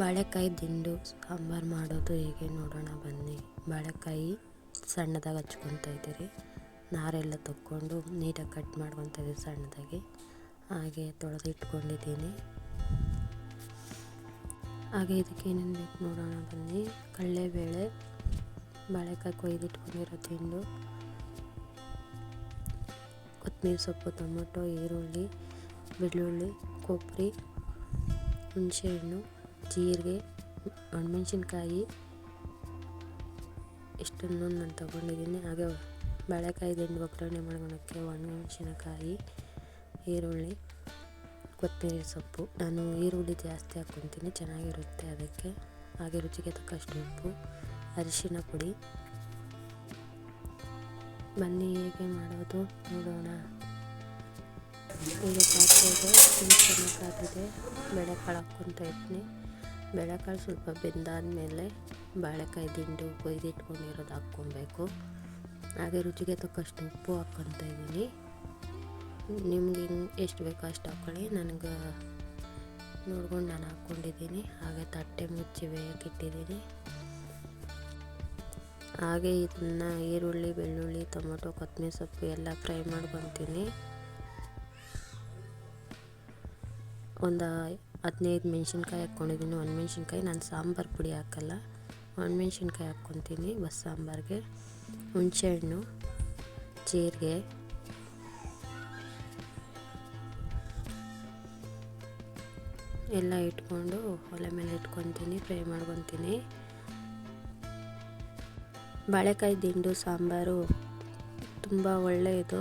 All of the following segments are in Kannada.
ಬಾಳೆಕಾಯಿ ದಿಂಡು ಸಾಂಬಾರು ಮಾಡೋದು ಹೇಗೆ ನೋಡೋಣ ಬನ್ನಿ. ಬಾಳೆಕಾಯಿ ಸಣ್ಣದಾಗಿ ಹಚ್ಕೊತಾ ಇದ್ದೀರಿ. ನಾರೆಲ್ಲ ತಕ್ಕೊಂಡು ನೀಟಾಗಿ ಕಟ್ ಮಾಡ್ಕೊತ ಇದ್ದೀವಿ ಸಣ್ಣದಾಗಿ. ಹಾಗೆ ತೊಳೆದು ಇಟ್ಕೊಂಡಿದ್ದೀನಿ. ಹಾಗೆ ಇದಕ್ಕೆ ಏನೇನು ಬೇಕು ನೋಡೋಣ ಬನ್ನಿ. ಕಡಲೆಬೇಳೆ, ಬಾಳೆಕಾಯಿ ಕೊಯ್ದಿಟ್ಕೊಂಡಿರೋ ತಿಂಡು ಕೊತ್ತಂಬರಿ ಸೊಪ್ಪು, ಟೊಮೊಟೊ, ಈರುಳ್ಳಿ, ಬೆಳ್ಳುಳ್ಳಿ, ಕೊಬ್ಬರಿ ಹುಣಸೆಹಣ್ಣು ಜೀರಿಗೆ ಒಣಮೆಣ್ಸಿನ್ಕಾಯಿ ಇಷ್ಟನ್ನು ನಾನು ತಗೊಂಡಿದ್ದೀನಿ ಹಾಗೆ ಬಾಳೆಕಾಯಿ ದಿಂಡು ಒಗ್ಗರಣೆ ಮಾಡ್ಕೊಳಕ್ಕೆ ಒಣಮೆಣ್ಸಿನಕಾಯಿ ಈರುಳ್ಳಿ, ಕೊತ್ತಂಬರಿ ಸೊಪ್ಪು. ನಾನು ಈರುಳ್ಳಿ ಜಾಸ್ತಿ ಹಾಕ್ಕೊತೀನಿ, ಚೆನ್ನಾಗಿರುತ್ತೆ ಅದಕ್ಕೆ. ಹಾಗೆ ರುಚಿಗೆ ತಕ್ಕಷ್ಟು ಉಪ್ಪು, ಅರಿಶಿನ ಪುಡಿ. ಬನ್ನಿ, ಹೇಗೆ ಮಾಡೋದು ನೋಡೋಣ. ಈಗ ಪಾತ್ರೆಗೆ ಚೆನ್ನಾಗಿ ಕಾದಿದೆ. ಬೇಳೆಕಾಳು ಹಾಕ್ಕೊತಾ ಇದ್ದೀನಿ ಬೇಳೆಕಾಳು ಸ್ವಲ್ಪ ಬೆಂದಾದಮೇಲೆ ಬಾಳೆಕಾಯಿ ದಿಂಡು ಕೊಯ್ದಿಟ್ಕೊಂಡಿರೋದು ಹಾಕ್ಕೊಬೇಕು. ಹಾಗೆ ರುಚಿಗೆ ತಕ್ಕಷ್ಟು ಉಪ್ಪು ಹಾಕ್ಕೊತ ಇದ್ದೀನಿ. ನಿಮ್ಗೆ ಹಿಂಗೆ ಎಷ್ಟು ಬೇಕೋ ಅಷ್ಟು ಹಾಕ್ಕೊಳ್ಳಿ ನನಗೆ ನೋಡ್ಕೊಂಡು ನಾನು ಹಾಕ್ಕೊಂಡಿದ್ದೀನಿ. ಹಾಗೆ ತಟ್ಟೆ ಮುಚ್ಚಿ ಬೇಯಕ್ಕಿಟ್ಟಿದ್ದೀನಿ ಹಾಗೆ ಇದನ್ನು ಈರುಳ್ಳಿ, ಬೆಳ್ಳುಳ್ಳಿ, ಟೊಮೊಟೊ ಕೊತ್ತಂಬರಿ ಸೊಪ್ಪು ಎಲ್ಲ ಫ್ರೈ ಮಾಡ್ಕೊತೀನಿ. ಒಂದು ಹದಿನೈದು ಮೆಣಸಿನ್ಕಾಯಿ ಹಾಕ್ಕೊಂಡಿದ್ದೀನಿ. ಒಣಮೆಣ್ಸಿನ್ಕಾಯಿ ನಾನು ಸಾಂಬಾರು ಪುಡಿ ಹಾಕಲ್ಲ. ಒಣಮೆಣ್ಸಿನ್ಕಾಯಿ ಹಾಕ್ಕೊತೀನಿ ಬಸ್ ಸಾಂಬಾರಿಗೆ ಹುಣಸೆಹಣ್ಣು ಜೀರಿಗೆ. ಎಲ್ಲ ಇಟ್ಕೊಂಡು ಒಲೆ ಮೇಲೆ ಇಟ್ಕೊತೀನಿ, ಫ್ರೈ ಮಾಡ್ಕೊತೀನಿ. ಬಾಳೆಕಾಯಿ ದಿಂಡು ಸಾಂಬಾರು ತುಂಬ ಒಳ್ಳೆಯದು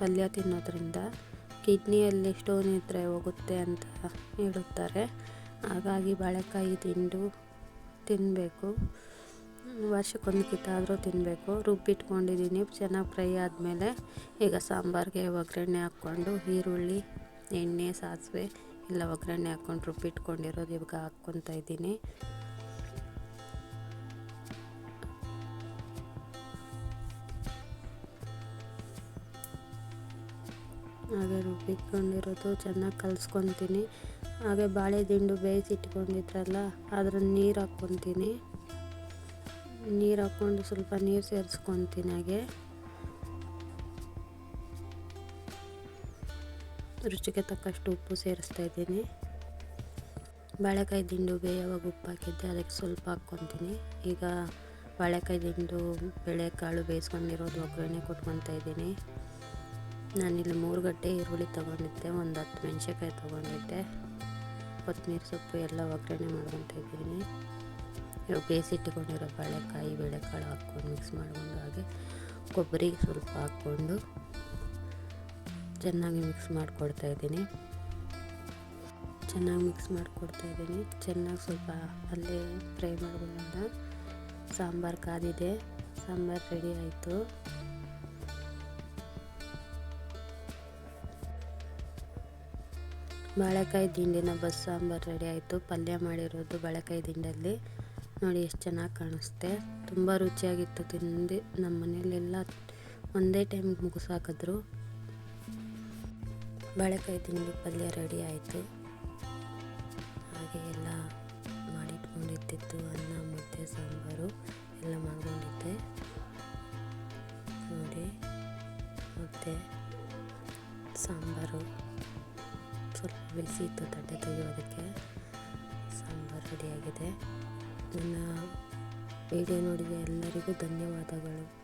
ಪಲ್ಯ ತಿನ್ನೋದ್ರಿಂದ. ಕಿಡ್ನಿಯಲ್ಲಿ ಸ್ಟೋನ್ ಇದ್ದರೆ ಹೋಗುತ್ತೆ ಅಂತ ಹೇಳುತ್ತಾರೆ. ಹಾಗಾಗಿ ಬಾಳೆಕಾಯಿ ತಿಂದು ತಿನ್ನಬೇಕು ವರ್ಷಕ್ಕೊಂದು ಕಿತ್ತಾದರೂ ತಿನ್ನಬೇಕು ರುಬ್ಬಿಟ್ಕೊಂಡಿದ್ದೀನಿ. ಚೆನ್ನಾಗಿ ಫ್ರೈ ಆದಮೇಲೆ ಈಗ ಸಾಂಬಾರಿಗೆ ಒಗ್ಗರಣೆ ಹಾಕ್ಕೊಂಡು ಈರುಳ್ಳಿ, ಎಣ್ಣೆ, ಸಾಸಿವೆ ಎಲ್ಲ ಒಗ್ಗರಣೆ ಹಾಕ್ಕೊಂಡು ರುಬ್ಬಿಟ್ಕೊಂಡಿರೋದು ಇವಾಗ ಹಾಕ್ಕೊತಾ ಇದ್ದೀನಿ. ಹಾಗೆ ರುಬ್ಬಿಟ್ಕೊಂಡಿರೋದು ಚೆನ್ನಾಗಿ ಕಲಿಸ್ಕೊತೀನಿ. ಹಾಗೆ ಬಾಳೆ ದಿಂಡು ಬೇಯಿಸಿಟ್ಕೊಂಡಿದ್ರಲ್ಲ ಅದ್ರ ನೀರು ಹಾಕ್ಕೊತೀನಿ. ನೀರು ಹಾಕ್ಕೊಂಡು ಸ್ವಲ್ಪ ನೀರು ಸೇರಿಸ್ಕೊತೀನಿ ಹಾಗೆ. ರುಚಿಗೆ ತಕ್ಕಷ್ಟು ಉಪ್ಪು ಸೇರಿಸ್ತಾ ಇದ್ದೀನಿ. ಬಾಳೆಕಾಯಿ ದಿಂಡು ಬೇಯವಾಗ ಉಪ್ಪು ಹಾಕಿದ್ದೆ, ಅದಕ್ಕೆ ಸ್ವಲ್ಪ ಹಾಕ್ಕೊತೀನಿ. ಈಗ ಬಾಳೆಕಾಯಿ ದಿಂಡು, ಬೇಳೆಕಾಳು ಬೇಯಿಸ್ಕೊಂಡಿರೋದು, ಒಗ್ಗರಣೆ ಕೊಟ್ಕೊತಾ ಇದ್ದೀನಿ. ನಾನಿಲ್ಲಿ ಮೂರು ಗಂಟೆ ಈರುಳ್ಳಿ ತೊಗೊಂಡಿದ್ದೆ, ಒಂದು ಹತ್ತು ಮೆಣಸಿನ್ಕಾಯಿ ತೊಗೊಂಡಿದ್ದೆ, ಕೊತ್ತಂಬರಿ ಸೊಪ್ಪು ಎಲ್ಲ ಒಗ್ಗರಣೆ ಮಾಡ್ಕೊತಾ ಇದ್ದೀನಿ. ಇವಾಗ ಬೇಯಿಸಿಟ್ಟುಕೊಂಡಿರೋ ಬಾಳೆಕಾಯಿ ಬೇಳೆಕಾಳು ಹಾಕ್ಕೊಂಡು ಮಿಕ್ಸ್ ಮಾಡಿಕೊಂಡು ಹಾಗೆ ಕೊಬ್ಬರಿ ಸ್ವಲ್ಪ ಹಾಕ್ಕೊಂಡು ಚೆನ್ನಾಗಿ ಮಿಕ್ಸ್ ಮಾಡಿಕೊಡ್ತಾ ಇದ್ದೀನಿ. ಚೆನ್ನಾಗಿ ಮಿಕ್ಸ್ ಮಾಡಿಕೊಡ್ತಾ ಇದ್ದೀನಿ. ಚೆನ್ನಾಗಿ ಸ್ವಲ್ಪ ಅಲ್ಲೇ ಫ್ರೈ ಮಾಡ್ಕೊಳ್ಳೋಣ ಸಾಂಬಾರು ಕಾದಿದೆ. ಸಾಂಬಾರು ರೆಡಿ ಆಯಿತು. ಬಾಳೆಕಾಯಿ ದಿಂಡಿನ ಬಸ್ ಸಾಂಬಾರು ರೆಡಿ ಆಯಿತು. ಪಲ್ಯ ಮಾಡಿರೋದು ಬಾಳೆಕಾಯಿ ದಿಂಡಲ್ಲಿ. ನೋಡಿ ಎಷ್ಟು ಚೆನ್ನಾಗಿ ಕಾಣಿಸುತ್ತೆ ತುಂಬ ರುಚಿಯಾಗಿತ್ತು ತಿಂದು ನಮ್ಮ ಮನೆಯಲ್ಲೆಲ್ಲ ಒಂದೇ ಟೈಮ್ ಮುಗಿಸಾಕಿದ್ರು. ಬಾಳೆಕಾಯಿ ತಿಂಡಿ ಪಲ್ಯ ರೆಡಿ ಆಯಿತು. ಹಾಗೆ ಎಲ್ಲ ಮಾಡಿಟ್ಕೊಂಡಿದ್ದಿತ್ತು ಅನ್ನ, ಮುದ್ದೆ, ಸಾಂಬಾರು ಎಲ್ಲ ಮಾಡ್ಕೊಂಡಿದ್ದೆ. ನೋಡಿ, ಮುದ್ದೆ, ಸಾಂಬಾರು. ಬಿಸಿ ಇತ್ತು ತಟ್ಟೆ ತೆಗೆಯೋದಕ್ಕೆ ಸಾಂಬಾರು ರೆಡಿಯಾಗಿದೆ ನನ್ನ ವಿಡಿಯೋ ನೋಡಿದ ಎಲ್ಲರಿಗೂ ಧನ್ಯವಾದಗಳು.